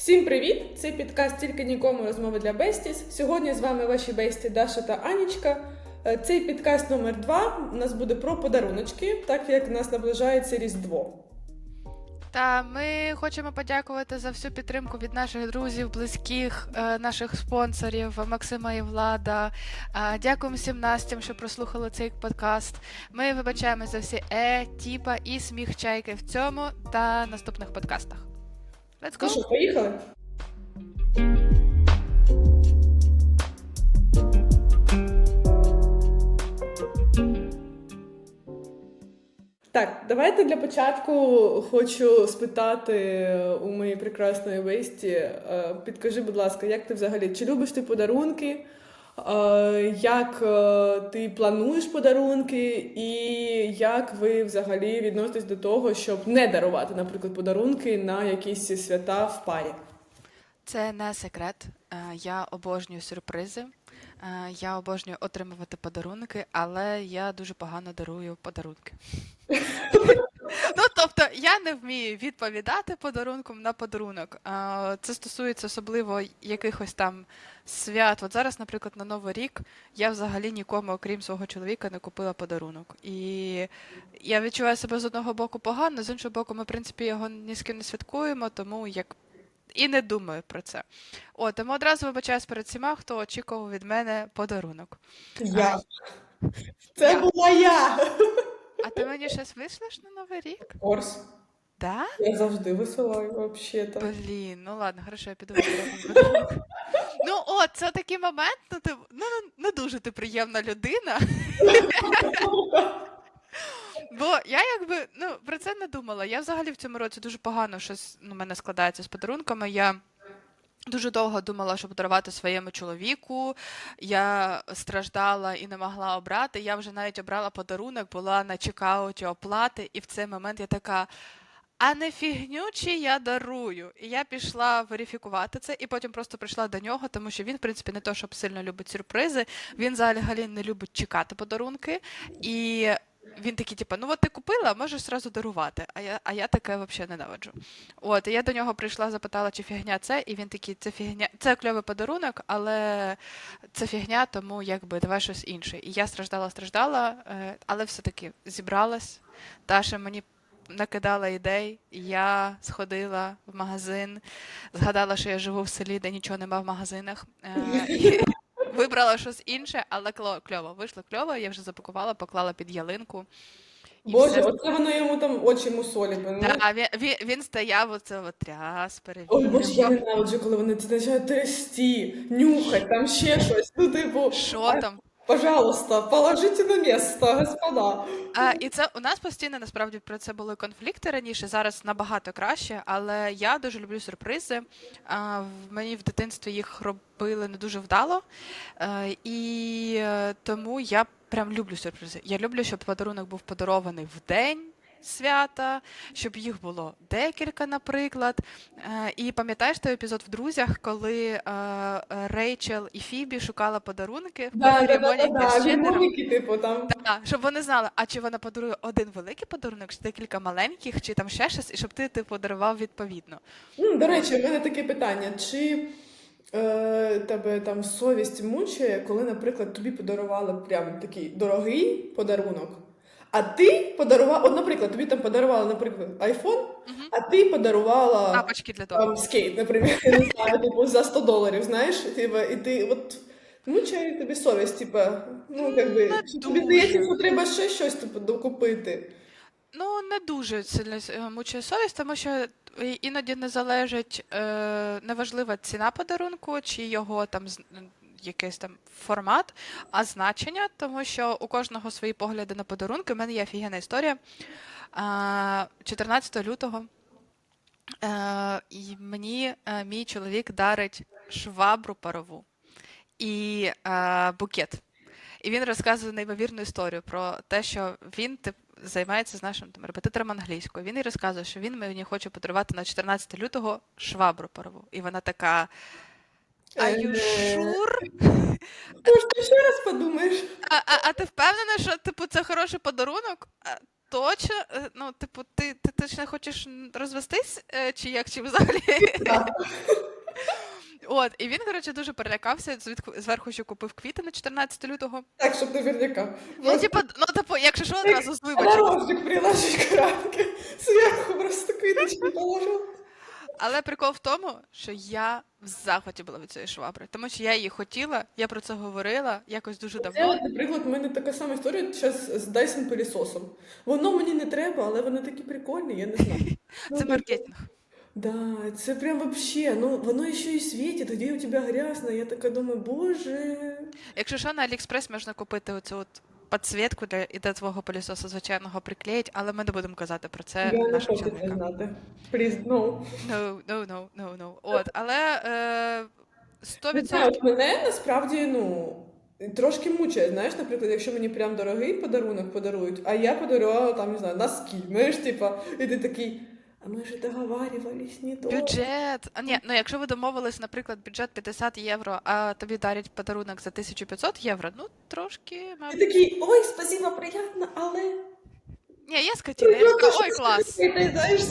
Всім привіт! Це підкаст тільки нікому розмови для Бестіс. Сьогодні з вами ваші бесті Даша та Анічка. Е, Цей підкаст номер два у нас буде про подаруночки, так як нас наближається Різдво. Та ми хочемо подякувати за всю підтримку від наших друзів, близьких, е, наших спонсорів Максима і Влада. Е, Дякуємо всім Настям, що прослухали цей подкаст. Ми вибачаємо за всі е, тіпа і сміх чайки в цьому та наступних подкастах. Let's Ну що, поїхали? Так, давайте для початку хочу спитати у моєї прекрасної Весті. е, Підкажи, будь ласка, як ти взагалі? Чи любиш ти подарунки? Е, Як е, ти плануєш подарунки, і як ви взагалі відноситесь до того, щоб не дарувати, наприклад, подарунки на якісь свята в парі? Це не секрет. Е, Я обожнюю сюрпризи. Я обожнюю отримувати подарунки, але я дуже погано дарую подарунки. Ну, тобто, я не вмію відповідати подарунком на подарунок. Це стосується особливо якихось там свят. От зараз, наприклад, на Новий рік я взагалі нікому, окрім свого чоловіка, не купила подарунок. І я відчуваю себе з одного боку погано, з іншого боку, ми, в принципі, його ні з ким не святкуємо, тому як і не думаю про це. О, тому одразу вибачаюсь перед всіма, хто очікував від мене подарунок. Я. Це була я. А ти мені щось вийшлеш на Новий рік? Орс. Да? Я завжди висилаю, взагалі-то. Блін, ну ладно, хорошо, я піду подарунок. Ну, о, це такий момент, ну ти ну, не- не дуже ти приємна людина. Бо я якби ну про це не думала. Я взагалі в цьому році дуже погано щось ну, мене складається з подарунками. Я дуже довго думала, що подарувати своєму чоловіку. Я страждала і не могла обрати. Я вже навіть обрала подарунок, була на чекауті оплати, і в цей момент я така. А не фігню чи я дарую. І я пішла верифікувати це, і потім просто прийшла до нього, тому що він, в принципі, не то, щоб сильно любить сюрпризи. Він взагалі не любить чекати подарунки. І він такий, типу, ну от ти купила, можеш зразу дарувати. А я, а я таке взагалі ненавиджу. От, і я до нього прийшла, запитала, чи фігня це, і він такий, це фігня, це кльовий подарунок, але це фігня, тому якби давай щось інше. І я страждала, страждала, е, але все-таки зібралась. Даша мені накидала ідей, я сходила в магазин, згадала, що я живу в селі, де нічого нема в магазинах. е, і Вибрала щось інше, але кло- кльово. Вийшло кльово, я вже запакувала, поклала під ялинку. І Боже, все. оце воно йому там очі мусолі. Да, він, він, він стояв оце от тряс, Ой, перевірив. боже, я ненавиджу, коли вони це починають трясти, нюхать, там ще щось. Ну, типу, Що там? Пожалуйста, положите на місце, господа. А, і це у нас постійно насправді про це були конфлікти раніше. Зараз набагато краще, але я дуже люблю сюрпризи. А, мені в дитинстві їх робили не дуже вдало. а, і е, тому я прям люблю сюрпризи. Я люблю, щоб подарунок був подарований в день. Свята, щоб їх було декілька, наприклад. Е, і пам'ятаєш той епізод в друзях, коли е, Рейчел і Фібі шукала подарунки в Да, да, да, да, да, з вінники, типу, там. Так, щоб вони знали, а чи вона подарує один великий подарунок, чи декілька маленьких, чи там ще щось, і щоб ти типу дарував відповідно. М, До речі, у мене таке питання. Чи е, тебе там совість мучає, коли, наприклад, тобі подарували прям такий дорогий подарунок, а ти подарувала, от, наприклад, тобі там подарували, наприклад, айфон, Мгм. а ти подарувала Тапочки для того. там скейт, наприклад, я не знаю, типу, за 100 доларів, знаєш, типу, і ти от. Мучає тобі совість, типа, ну, якби, Не що тобі здається, дуже. що треба ще щось типу, докупити. Ну, не дуже сильно е, мучає совість, тому що і- іноді не залежить е, неважлива ціна подарунку, чи його там з- якийсь там формат, а значення, тому що у кожного свої погляди на подарунки. У мене є офігенна історія. 14 лютого е, і мені е, мій чоловік дарить швабру парову і е, букет. І він розказує неймовірну історію про те, що він тип, займається з нашим там, репетитором англійської. Він і розказує, що він мені хоче подарувати на 14 лютого швабру парову. І вона така. Are you sure? Тож ти ще раз подумаєш. А, а, а ти впевнена, що типу це хороший подарунок? А, точно, е, ну, типу, ти, ти точно хочеш розвестись, е, чи як, чи взагалі? Так. От, і він, коротше, дуже перелякався, звідку- зверху ще купив квіти на 14 лютого. Так, щоб наверняка. Ну, типу, ну, типу, якщо що, одразу з вибачення. Дорожник приложить к рамке. Сверху просто квіточки положив. Але прикол в тому, що я в захваті була від цієї швабри, тому що я її хотіла, я про це говорила якось дуже давно. от, наприклад, в мене така сама історія зараз з Dyson пилісосом. Воно мені не треба, але вони такі прикольні, я не знаю. Ну, Це маркетинг. Да, це прям вообще, ну воно ще і світить, тоді у тебе грязно. Я така думаю, боже. Якщо що, на Аліекспрес можна купити оцю от підсвітку для і до твого пилісоса звичайного приклеїть, але ми не будемо казати про це я не хочу це знати. Please, no. No, no, no, no, no. От, але е, Не знаю, 100% от мене насправді, ну. Трошки мучає, знаєш, наприклад, якщо мені прям дорогий подарунок подарують, а я подарувала там, не знаю, носки, знаєш, типа, і ти такий, а ми ж договарювались, не то. бюджет. А ні, ну якщо ви домовились, наприклад, бюджет 50 євро, а тобі дарять подарунок за 1500 євро, ну трошки, Ти мабуть. такий, ой, спасибо, приятно, але. Ні, я скотіна, я така, ой, клас. Ти знаєш,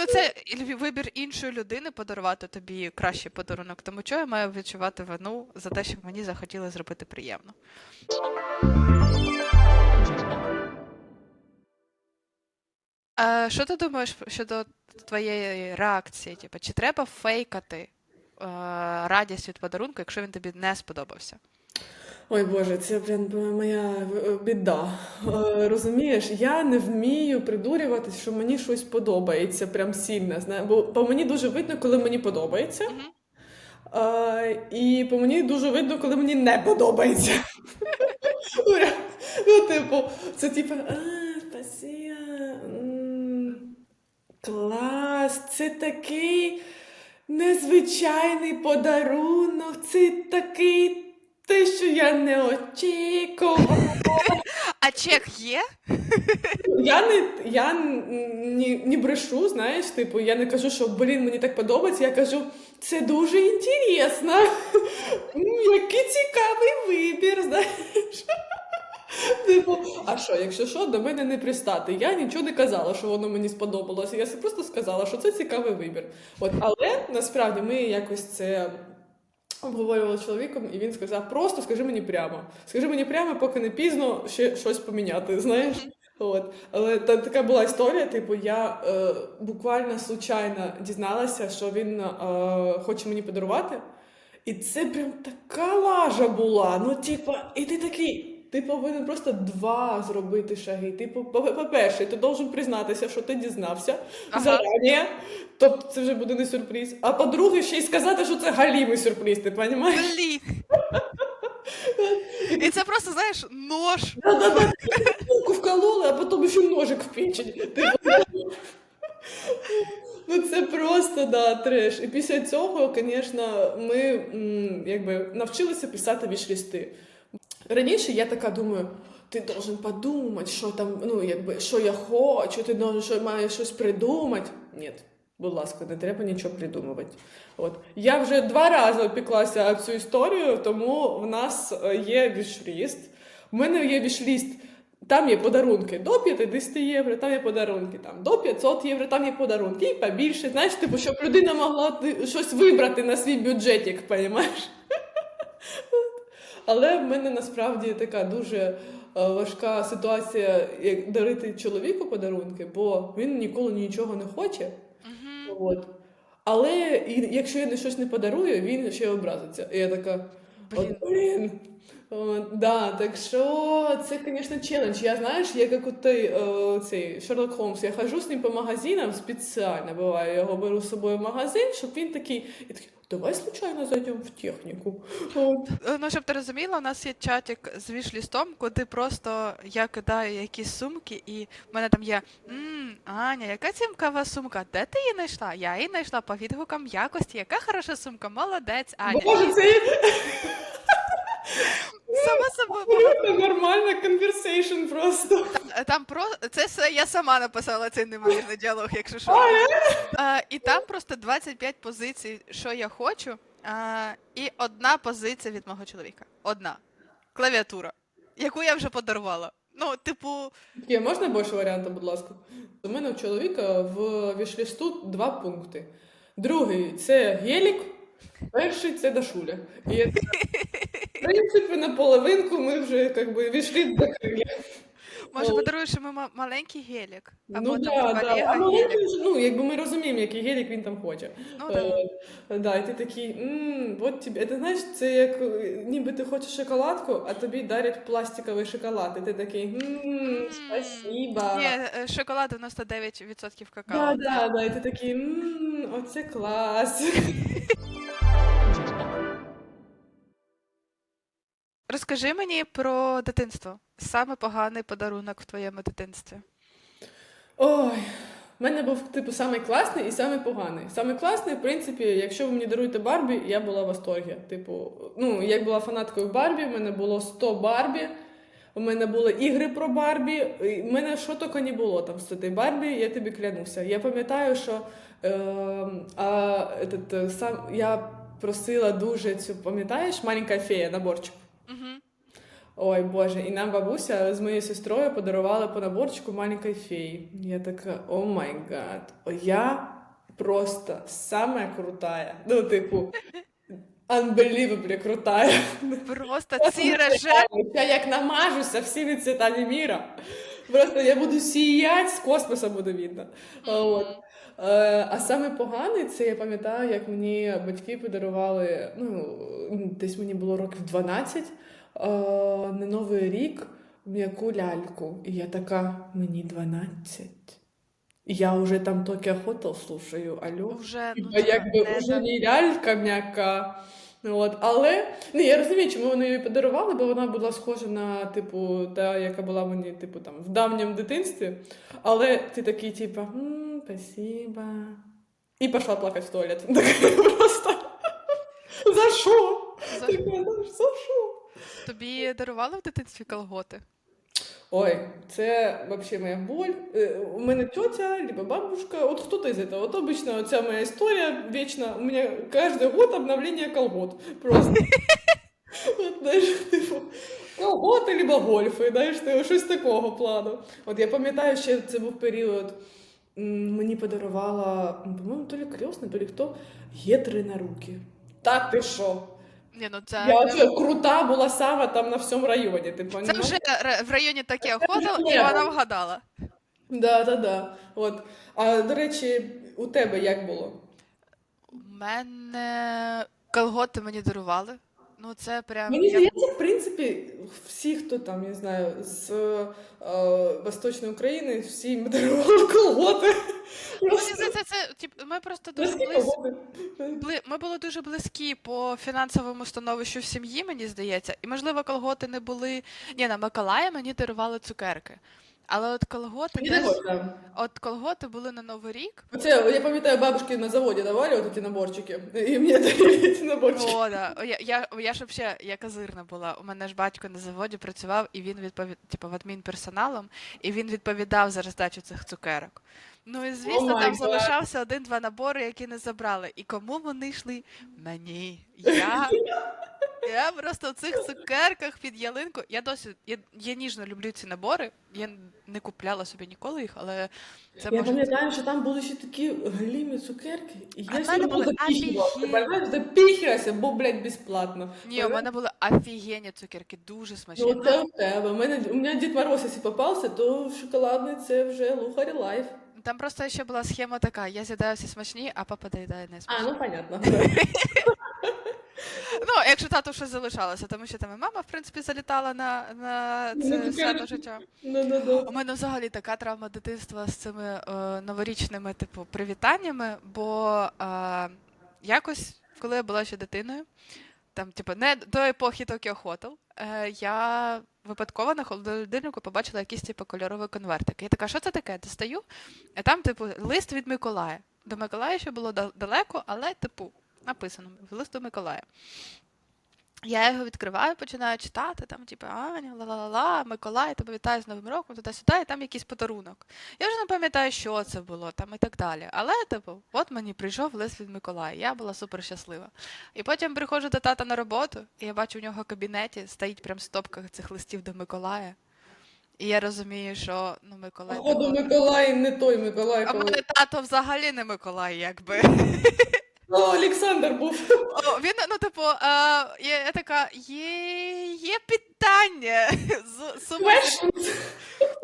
Ну це лю- вибір іншої людини подарувати тобі кращий подарунок. Тому чого я маю відчувати вину за те, що мені захотіли зробити приємно. А, що ти думаєш щодо твоєї реакції? Типу, чи треба фейкати е, радість від подарунку, якщо він тобі не сподобався? Ой Боже, це прям моя е, біда. Е, Розумієш, я не вмію придурюватись, що мені щось подобається прям сильно. Знає, бо по мені дуже видно, коли мені подобається. Е, і по мені дуже видно, коли мені не подобається. Ну, типу, це типу, а, спасибо. Клас, це такий незвичайний подарунок, це такий те, що я не очікувала. А чек є? Я не, я не, не брешу, знаєш, типу, я не кажу, що блін, мені так подобається. Я кажу, це дуже інтересно. Який цікавий вибір, знаєш. Типу, а що, якщо що, до мене не пристати. Я нічого не казала, що воно мені сподобалося. Я просто сказала, що це цікавий вибір. От, але насправді ми якось це обговорювали з чоловіком, і він сказав: просто скажи мені прямо. Скажи мені прямо, поки не пізно ще щось поміняти, знаєш. От. Але та, така була історія, типу, я е, буквально случайно дізналася, що він е, хоче мені подарувати. І це прям така лажа була. Ну, типу, і ти такий. Ти повинен просто два зробити шаги. Типу, по- по-перше, ти должен признатися, що ти дізнався Ага. зарані. Тобто це вже буде не сюрприз. А по-друге, ще й сказати, що це галімий сюрприз, ти розумієш? Блін. І це просто, знаєш, нож. Руку вкололи, а потім ще ножик в печень. Типу, Ну це просто да, треш. І після цього, звісно, ми якби навчилися писати вішлісти. Раніше я така думаю, ти должен подумати, що там, ну якби що я хочу, ти должен, що маєш щось придумати. Ні, будь ласка, не треба нічого придумувати. От я вже два рази опіклася цю історію, тому в нас е, є вішліст. У мене є вішліст. Там є подарунки до 50 євро, там є подарунки там, до 500 євро, там є подарунки і побільше. Знаєш, типу, щоб людина могла щось вибрати на свій бюджетик, розумієш? Але в мене насправді така дуже е, важка ситуація, як дарити чоловіку подарунки, бо він ніколи нічого не хоче. Мгм. От. Але якщо я не щось не подарую, він ще образиться. І я така, Блін. От, блін. От, да, так що це, звісно, челендж. Я знаєш, я як от той, е, цей Шерлок Холмс, я хожу з ним по магазинам спеціально буває. Я його беру з собою в магазин, щоб він такий, і такий, давай случайно зайдемо в техніку. От. Е, Ну, щоб ти розуміла, у нас є чатик з вішлістом, куди просто я кидаю якісь сумки, і в мене там є «Мм, Аня, яка цікава сумка? Де ти її знайшла? Я її знайшла по відгукам якості. Яка хороша сумка, молодець, Аня. Боже, це Сама собою нормальна conversation просто. Там про це все я сама написала цей неймовірний діалог, якщо що. А, і там просто 25 позицій, що я хочу, а, і одна позиція від мого чоловіка. Одна клавіатура, яку я вже подарувала. Ну, типу, Є, можна більше варіантів, будь ласка? У мене у чоловіка в вішлісту два пункти. Другий це гелік, перший це Дашуля. І я принципі, на половинку ми вже як би, вішліст закрили. може подаруєш йому ма- маленький гелік. Або ну, да, да. А маленький вже, ну, якби ми розуміємо, який гелік він там хоче. Ну, да. Е, да, і ти такий, мм, от тобі. Це знаєш, це як е, ніби ти хочеш шоколадку, а тобі дарять пластиковий шоколад. І ти такий, мм, спасибо. Ні, е, шоколад 99% Да, какао. да, да, і ти такий, мм, оце клас. Розкажи мені про дитинство. Саме поганий подарунок в твоєму дитинстві. Ой, в мене був типу самий класний і самий поганий. Самий класний, в принципі, якщо ви мені даруєте Барбі, я була в восторгі. Типу, ну, я була фанаткою Барбі, в мене було 100 Барбі. У мене були ігри про Барбі. В мене що тільки не було там з цієї Барбі, я тобі клянуся. Я пам'ятаю, що е, а, этот, сам, я просила дуже цю, пам'ятаєш, маленька фея, наборчик. Угу. Ой, Боже, і нам бабуся з моєю сестрою подарувала по наборчику маленької феї. Я така, о май гад, я просто самая крутая. Ну, типу, unbelievably крутая. Просто ці роже. Я як намажуся всіми цвітами міра. Просто я буду сіяти, з космоса буде видно. А, От. Е, А саме поганий, це я пам'ятаю, як мені батьки подарували, ну, десь мені було років 12, е, на Новий рік м'яку ляльку. І я така, мені 12. Я вже там тільки хотел слушаю, алло. Вже, ну, якби не вже не лялька м'яка. Ну, От, але ну, я розумію, чому вони її подарували, бо вона була схожа на типу, та, яка була мені типу, там, в давньому дитинстві. Але ти такий, типу, «М, спасибо. І пішла плакати в туалет. Така просто. За що? За- Така, «Ну, за що? Тобі дарували в дитинстві колготи? Ой, це вообще моя боль. Е, У мене тетя, либо бабушка, от кто-то из этого. Вот обычно ця моя історія вічна. У мене каждый год обновление колгот. Просто. От, знаєш, типу, колготи, либо гольфи, знаєш, ти, щось такого плану. От я пам'ятаю, ще це був період. Мені подарувала, по-моєму, то ли крьосна, то ли хто, гетри на руки. Та ти що? Ні, ну це, Я оце крута була сама там на всьому районі. Ти це вже ре- в районі таке охотило, і вона вгадала. Да, да, да. От. А до речі, у тебе як було? У мене колготи мені дарували. Ну, це прям. Мені я- здається, в принципі, всі, хто там, я знаю, з е, Восточної України, всі їм дарували колготи. Мені здається, це тип, ми просто дуже Наскільки близько. колготи? Бли... Ми були дуже близькі по фінансовому становищу в сім'ї, мені здається. І, можливо, колготи не були. Ні, на Миколая мені дарували цукерки. Але от колготи Мені також, да. от колготи були на Новий рік. Оце, я пам'ятаю, бабушки на заводі давали от ці наборчики, і мені дарили ці наборчики. О, да. О, Я, я, я ж взагалі я козирна була. У мене ж батько на заводі працював, і він відповід, типу, в адмінперсоналом, і він відповідав за роздачу цих цукерок. Ну і звісно, my там God. залишався один-два набори, які не забрали. І кому вони йшли? Мені. Я. Я просто в цих цукерках під ялинку. Я досі я, я ніжно люблю ці набори. Я не купляла собі ніколи їх, але це Я може. пам'ятаю, що там були ще такі глімі цукерки, і А я мене були запіхувала. Запіхилася, бо, блядь, безплатно. Ні, у мене були офігенні цукерки, дуже смачні. Ну, це в тебе. У мене, у мене Дід Мороз, якщо попався, то шоколадний це вже лухарі лайф. Там просто ще була схема така: я з'їдаю всі смачні, а папа доїдає не А, ну понятно. Ну, якщо тату щось залишалося, тому що там і мама, в принципі, залітала на, на Ну, це свято життя. Ну, ну, ну. У мене взагалі така травма дитинства з цими е, новорічними, типу, привітаннями, бо е, якось, коли я була ще дитиною, там, типу, не до епохи Tokyo Hotel, е, я випадково на холодильнику побачила якийсь типу кольоровий конвертик. Я така, що це таке? Достаю, а там, типу, лист від Миколая. До Миколая ще було далеко, але, типу, написано лист до Миколая. Я його відкриваю, починаю читати, там, типу, Аня, ла-ла-ла, Миколай, тебе вітаю з Новим роком, туди-сюди, і там якийсь подарунок. Я вже не пам'ятаю, що це було, там і так далі. Але, типу, от мені прийшов лист від Миколая, я була супер щаслива. І потім приходжу до тата на роботу, і я бачу, у нього в кабінеті стоїть прям стопка цих листів до Миколая. І я розумію, що ну, Миколай. Походу, Миколай не той Миколай, А коли... мене тато взагалі не Миколай, якби. Ну, Олександр був. О, він, ну, типу, е, я, я така, є, є питання. З, з, Questions.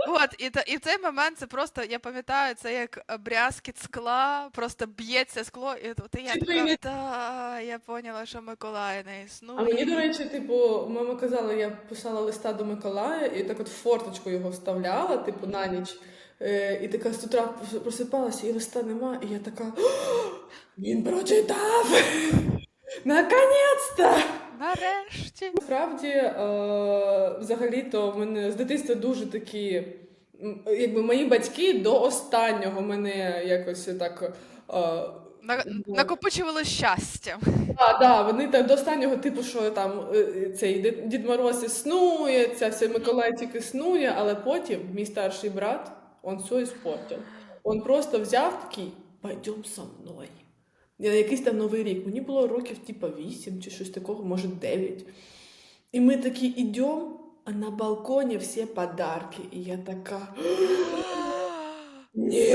От, і, та, і в цей момент це просто, я пам'ятаю, це як брязкіт скла, просто б'ється скло, і от я Чи така, твої- та, я поняла, що Миколай не існує. А мені, до речі, типу, мама казала, я писала листа до Миколая і так от в форточку його вставляла, типу, на ніч. Е, і така з утра просипалася, і листа нема, і я така. «О, Він прочитав! Наконець-то! Нарешті. Насправді, е, взагалі-то в мене з дитинства дуже такі. Якби мої батьки до останнього мене якось так. Е, На, накопичували щастя. Да, да, вони так до останнього типу, що там е, цей Дід Мороз існує, ця вся Миколайчик існує, але потім мій старший брат, он все іспортив. Он просто взяв такий, пойдем со мною. Я на якийсь там новий рік. Мені було років типа 8 чи щось такого, може 9. І ми такі йдемо, а на балконі всі подарки. І я така. Ні!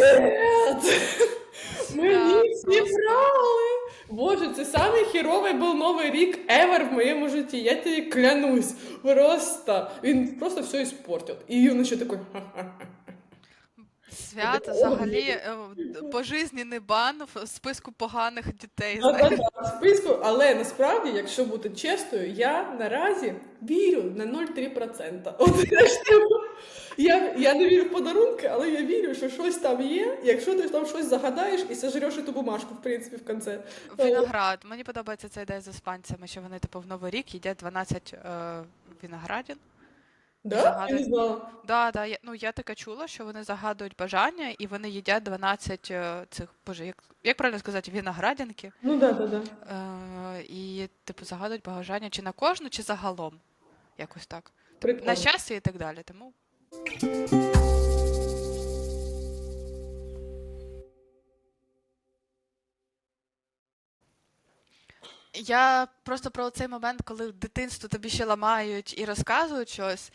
Мені всі брали! Боже, це самий хіровий був новий рік ever в моєму житті. Я тобі клянусь. Просто він просто все іспортив. І він ще такий. «Ха-ха-ха». Свято взагалі е, пожизнений бан в списку поганих дітей. Да, знаєш. да, да, в списку, але насправді, якщо бути чесною, я наразі вірю на 0,3%. От я ж типу, я, я не вірю в подарунки, але я вірю, що щось там є. Якщо ти там щось загадаєш і сожреш ту бумажку, в принципі, в кінці. Виноград. Мені подобається ця ідея з іспанцями, що вони типу в Новий рік їдять 12 е, виноградин. Да? Я не знала. Да, да, я, ну я таке чула, що вони загадують бажання і вони їдять 12 е, цих, боже, як, як правильно сказати, виноградинки. Ну да, да, да. Е, і, типу, загадують бажання чи на кожну, чи загалом. Якось так. Прикольно. На щастя і так далі. Тому Я просто про цей момент, коли в дитинстві тобі ще ламають і розказують щось.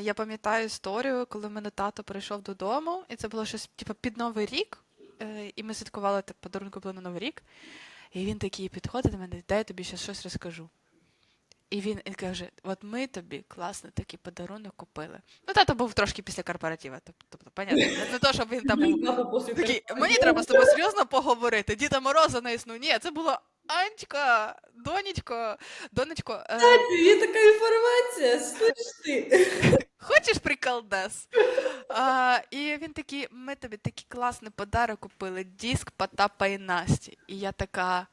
Я пам'ятаю історію, коли мене тато прийшов додому, і це було щось типу, під Новий рік. е, І ми святкували так, подарунки були на Новий рік. І він такий підходить до мене, дай я тобі ще щось розкажу. І він і каже: От ми тобі класний такий подарунок купили. Ну, тато був трошки після корпоратива. Тобто, понятно, не то, щоб він там був такий, мені треба з тобою серйозно поговорити. Діда Мороза не існує. Ні, це було Анечка, донечко, донечко, е, Є така інформація, слышь ти. хочеш приколдес? А, і він такий, ми тобі такий класний подарок купили, диск Потапа і Насті. І я така,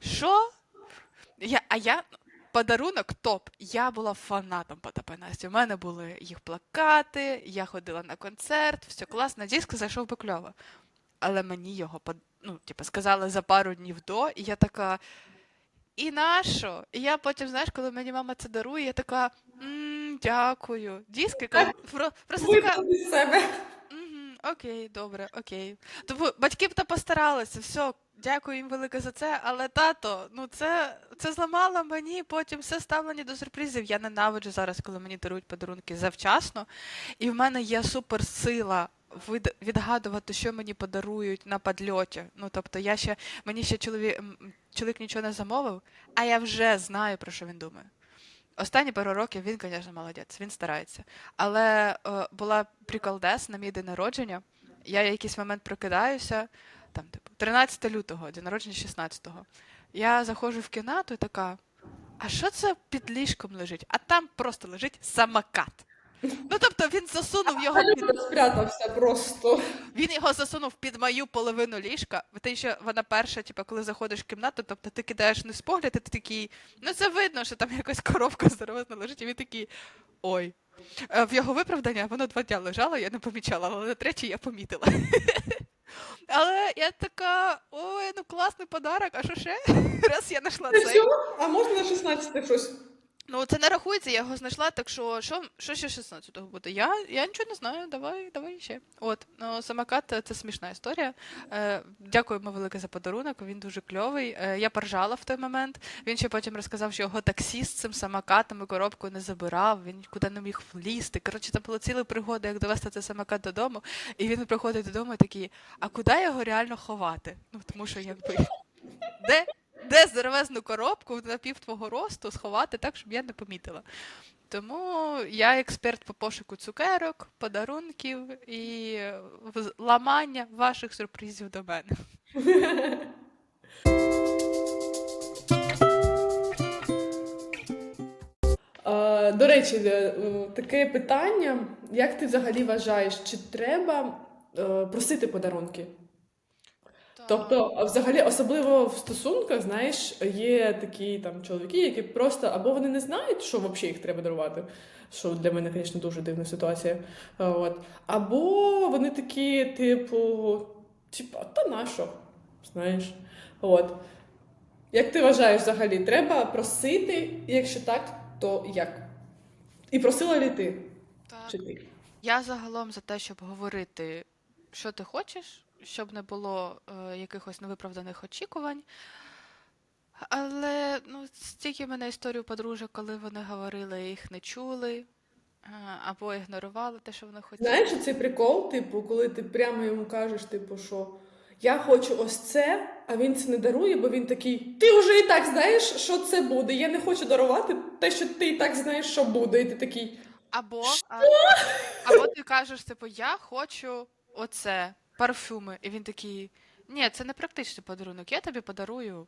що? Я, а я подарунок топ. Я була фанатом Потапа і Насті. У мене були їх плакати, я ходила на концерт, все класно, диск зайшов би кльово. Але мені його ну, типу, сказали за пару днів до, і я така. І нащо? І я потім, знаєш, коли мені мама це дарує, я така м, дякую. Про, просто така. Себе. Мгм, окей, добре, окей. Тобто батьки б то постаралися, все, дякую їм велике за це, але тато, ну це, це зламало мені потім все ставлення до сюрпризів. Я ненавиджу зараз, коли мені дарують подарунки завчасно. І в мене є суперсила відгадувати, що мені подарують на падльоті. Ну, тобто, я ще, мені ще чоловік, чоловік нічого не замовив, а я вже знаю, про що він думає. Останні пару років він, звісно, молодець, він старається. Але е, була приколдес на мій день народження. Я якийсь момент прокидаюся, там, типу, 13 лютого, день народження 16-го. Я заходжу в кімнату і така: а що це під ліжком лежить? А там просто лежить самокат. Ну, тобто він засунув його під спрятався просто. він його засунув під мою половину ліжка. Ти ще вона перша, типу, коли заходиш в кімнату, тобто ти кидаєш не погляд, і ти такий, ну це видно, що там якась коробка здоровезна лежить, і він такий ой. Е, В його виправдання воно два дня лежало, я не помічала, але на третій я помітила. Але я така, ой, ну класний подарок, а що ще? Раз я знайшла Це А можна на 16 щось? Ну, це не рахується, я його знайшла, так що що, що ще 16-го буде? Я, я нічого не знаю, давай, давай ще. От, ну, самокат це смішна історія. Е, дякуємо велике за подарунок, він дуже кльовий. Е, я поржала в той момент. Він ще потім розказав, що його таксіст цим самокатом і коробкою не забирав, він нікуди не міг влізти. Коротше, там була ціла пригода, як довести цей самокат додому. І він приходить додому і такий, а куди його реально ховати? Ну, тому що якби. Де, де здоровезну коробку на пів твого росту сховати так, щоб я не помітила. Тому я експерт по пошуку цукерок, подарунків і ламання ваших сюрпризів до мене. Е, До речі, е, таке питання: як ти взагалі вважаєш, чи треба е, просити подарунки? Тобто, взагалі, особливо в стосунках, знаєш, є такі там чоловіки, які просто або вони не знають, що взагалі їх треба дарувати, що для мене, звісно, дуже дивна ситуація. От. Або вони такі, типу, типа, та на що? Знаєш? От. Як ти вважаєш взагалі, треба просити? І Якщо так, то як? І просила ли ти? Так. Чи ти? Я загалом за те, щоб говорити, що ти хочеш, щоб не було е, якихось невиправданих очікувань. Але ну, стільки в мене історію подружок, коли вони говорили, їх не чули, е, або ігнорували те, що вони хотіли. Знаєш, цей прикол, типу, коли ти прямо йому кажеш, типу, що я хочу ось це, а він це не дарує, бо він такий, ти вже і так знаєш, що це буде. Я не хочу дарувати те, що ти і так знаєш, що буде. І ти такий. Або, а, або ти кажеш, типу, я хочу оце, парфюми. І він такий, ні, це не практичний подарунок, я тобі подарую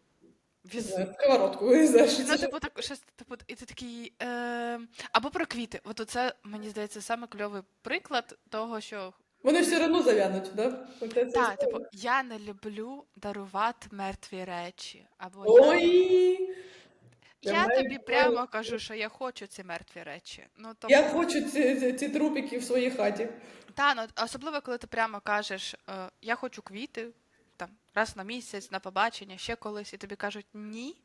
візит. Сковородку, не знаю, Ну, типу, так, щось, типу, і ти такий. Е, або про квіти. От це, мені здається, саме кльовий приклад того, що. Вони все одно зав'януть, да? Оце Так, типу, я не люблю дарувати мертві речі. Або Ой, я, тобі прямо кажу, що я хочу ці мертві речі. Ну, тобто, я хочу ці, ці, трупики в своїй хаті. Та, ну, особливо, коли ти прямо кажеш, е, я хочу квіти, там, раз на місяць, на побачення, ще колись, і тобі кажуть ні.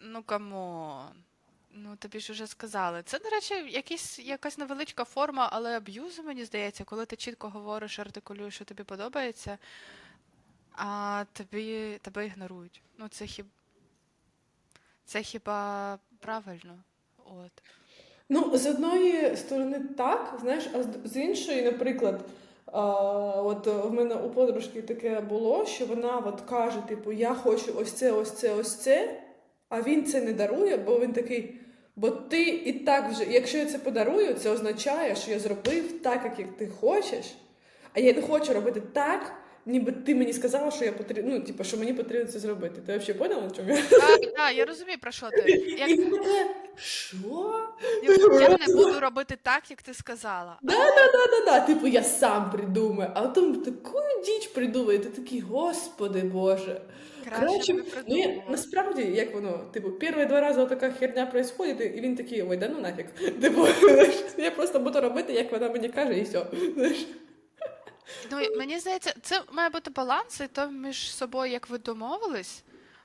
Ну, камон. Ну, тобі ж вже сказали. Це, до речі, якісь, якась невеличка форма, але аб'юзу, мені здається, коли ти чітко говориш, артикулюєш, що тобі подобається, а тобі, тебе ігнорують. Ну, це хіб... Це хіба правильно? От. Ну, з одної сторони так, знаєш, а з- іншої, наприклад, от в мене у подружки таке було, що вона от каже: типу, я хочу ось це, ось це, ось це, а він це не дарує, бо він такий. Бо ти і так вже, якщо я це подарую, це означає, що я зробив так, як ти хочеш, а я не хочу робити так, ніби ти мені сказала, що я потрібно, ну, типу, що мені потрібно це зробити. Ти взагалі поняла, чому я? Так, так, я розумію, про що ти. Як І таке, що? Я не буду робити так, як ти сказала. Да-да-да, типу, я сам придумаю, а потім таку діч придумає, ти такий, господи Боже. Краще ну, я, насправді, як воно, типу, перші два рази така херня происходит, і він такий, ой, да ну нафіг. Типу, я просто буду робити, як вона мені каже, і все. Знаєш. Ну, і мені здається, це має бути баланс, і то між собою, як ви домовились.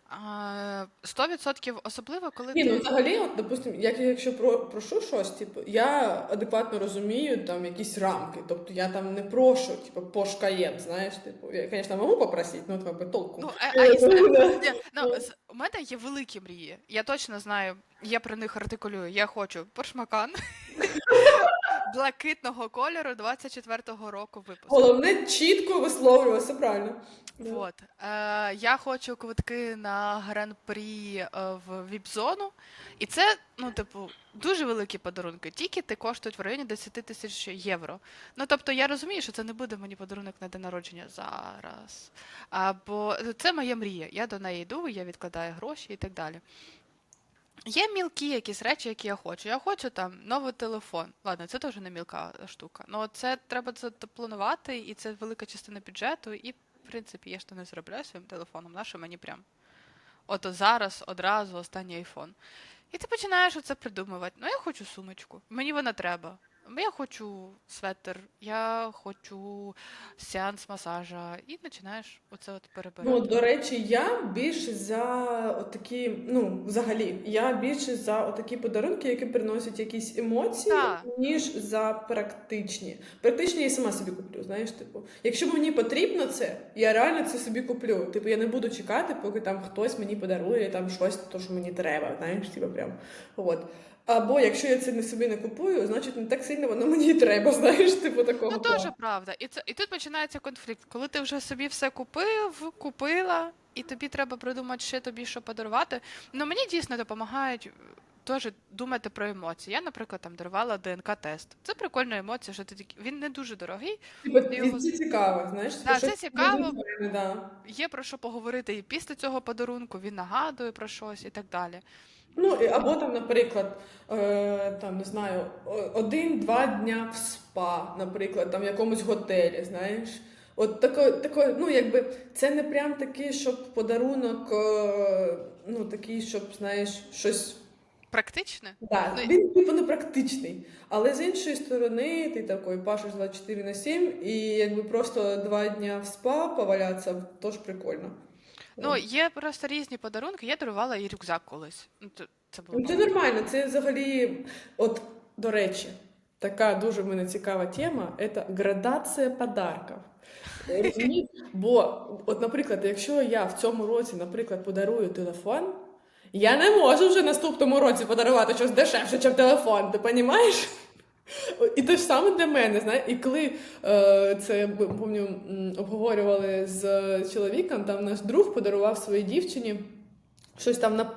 а, 100% особливо, коли Ні, ну ти. взагалі, от, допустим, як я якщо про, прошу щось, типу, я адекватно розумію там якісь рамки. Тобто я там не прошу, типу, по шкаєм, знаєш, типу, я, звісно, можу попросити, ну, как толку. Ну, а, а. Ну, у мене є великі мрії. Я точно знаю, я про них артикулюю. Я хочу поршмакан блакитного кольору 24-го року випуску. Головне чітко висловлюватися правильно. Вот. Е, я хочу квитки на гран-прі е, в віп-зону. І це, ну, типу, дуже великі подарунки. Тікети коштують в районі 10 тисяч євро. Ну, тобто, я розумію, що це не буде мені подарунок на день народження зараз. Або це моя мрія. Я до неї йду, я відкладаю гроші і так далі. Є мілкі якісь речі, які я хочу. Я хочу там новий телефон. Ладно, це теж не мілка штука. Ну це треба це планувати, і це велика частина бюджету. І, в принципі, я ж то не зроблю своїм телефоном. Нащо мені прям? Ото зараз, одразу, останній айфон. І ти починаєш оце придумувати. Ну, я хочу сумочку. Мені вона треба. Я хочу светр, я хочу сеанс масажа, і починаєш оце от перебирати. Ну, до речі, я більше за такі, ну, взагалі, я більше за такі подарунки, які приносять якісь емоції, Так. ніж за практичні. Практичні я сама собі куплю, знаєш, типу. Якщо мені потрібно це, я реально це собі куплю. Типу, я не буду чекати, поки там хтось мені подарує там щось, то, що мені треба, знаєш, типу, прям. От. Або якщо я це не собі не купую, значить не так сильно воно мені і треба, знаєш, типу такого. Ну, теж правда. І, це, і тут починається конфлікт. Коли ти вже собі все купив, купила, і тобі треба придумати ще тобі що подарувати. Ну мені дійсно допомагають. е, Теж думати про емоції. Я, наприклад, там дарувала ДНК-тест. Це прикольна емоція, що ти такий- він не дуже дорогий, Типу, Ти його- це цікаво, знаєш, Да, це цікаво. незвичайне, да. є про що поговорити і після цього подарунку, він нагадує про щось і так далі. Ну, або там, наприклад, е, там, не знаю, один-два дня в спа, наприклад, там в якомусь готелі, знаєш. От тако, тако, ну, якби це не прям такий, щоб подарунок, е, ну, такий, щоб, знаєш, щось. Практичне? Да, Ну, він типу не практичний. Але з іншої сторони, ти такий пашеш 24 на 7, і якби просто два дня в спа повалятися, теж прикольно. Ну, є просто різні подарунки. Я дарувала і рюкзак колись. Ну, це було Ну, це нормально, це взагалі, от, до речі, така дуже в мене цікава тема це градація подарків. Розумієш? Бо, от, наприклад, якщо я в цьому році, наприклад, подарую телефон, я не можу вже наступному році подарувати щось дешевше, ніж телефон, ти розумієш? І те ж саме для мене, знаєш, і коли е, це м, обговорювали з чоловіком, там наш друг подарував своїй дівчині щось там на,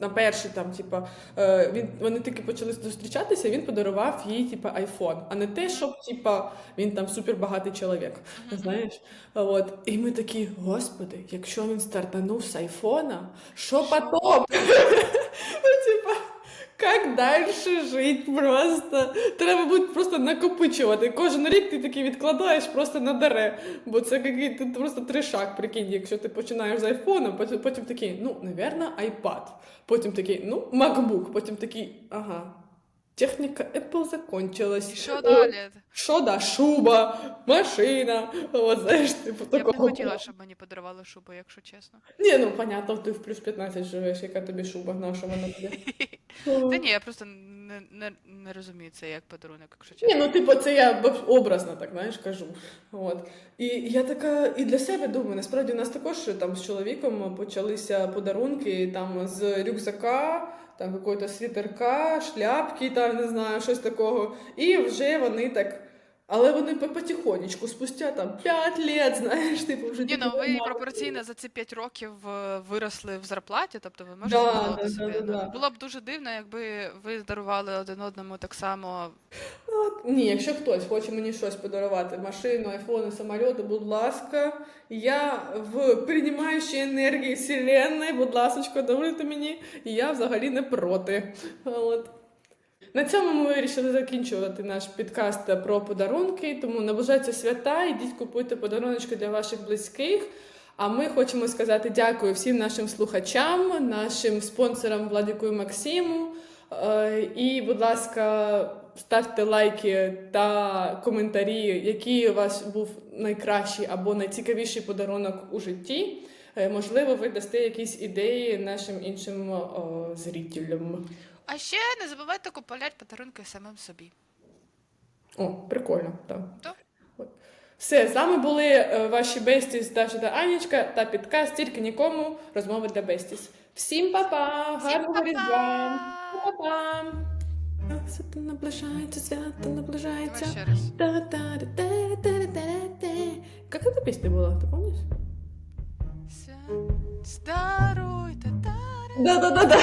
на перший, там, типа, е, він, вони таки почали зустрічатися, він подарував їй, типа, айфон, а не те, щоб, типа, він там супербагатий чоловік. Знаєш? От. І ми такі, господи, якщо він стартанув з айфона, що потом? Ну, типа, як далі жити просто? Треба буде просто накопичувати. Кожен рік ти такий відкладаєш просто на даре. Бо це який ти просто тришак, прикинь, якщо ти починаєш з айфона, потім, потім такий, ну, навірно, айпад. Потім такий, ну, MacBook. Потім такий, ага. Техніка Apple закончилась. Що О, далі? Що да, шуба, машина. От, знаєш, типу Я б не хотіла, щоб мені подарували шубу, якщо чесно. Ні, ну понятно, ти в плюс 15 живеш, яка тобі шуба, на що вона тобі. Та ні, я просто не, не, не розумію це як подарунок, якщо Ні, ну типу, це я образно так, знаєш, кажу. От. І я така і для себе думаю, насправді у нас також там з чоловіком почалися подарунки там з рюкзака, там якогось світерка, шляпки, там не знаю, щось такого. І вже вони так. Але вони потихонечку, спустя там 5 лет, знаєш, типу вже Ні, ну ви пропорційно за ці 5 років е, виросли в зарплаті, тобто ви можете Да, да, собі. да, да, Ну, да. Було б дуже дивно, якби ви дарували один одному так само. Ні, якщо хтось хоче мені щось подарувати, машину, айфони, самоліти, будь ласка, я в приймаючій енергії Вселенної, будь ласка, даруйте мені, і я взагалі не проти. От. На цьому ми вирішили закінчувати наш підкаст про подарунки, тому наближаються свята, ідіть купуйте подаруночки для ваших близьких. А ми хочемо сказати дякую всім нашим слухачам, нашим спонсорам Владику і Максиму. Е, І, будь ласка, ставте лайки та коментарі, який у вас був найкращий або найцікавіший подарунок у житті. Е, Можливо, ви дасте якісь ідеї нашим іншим зрителям. А ще не забувайте купувати подарунки самим собі. О, прикольно, так. Так. От. Все, з вами були е, ваші бестіс Даша та Анічка та підкаст тільки нікому розмови для бестіс. Всім па-па! Всім Гарного па-па! різдва! Па-па! Свято наближається, свято наближається. Давай ще раз. Та-та-ра-та-та-ра-та-та. Как эта песня была, ты помнишь? Ся- Здаруйте, таре. Да-да-да-да.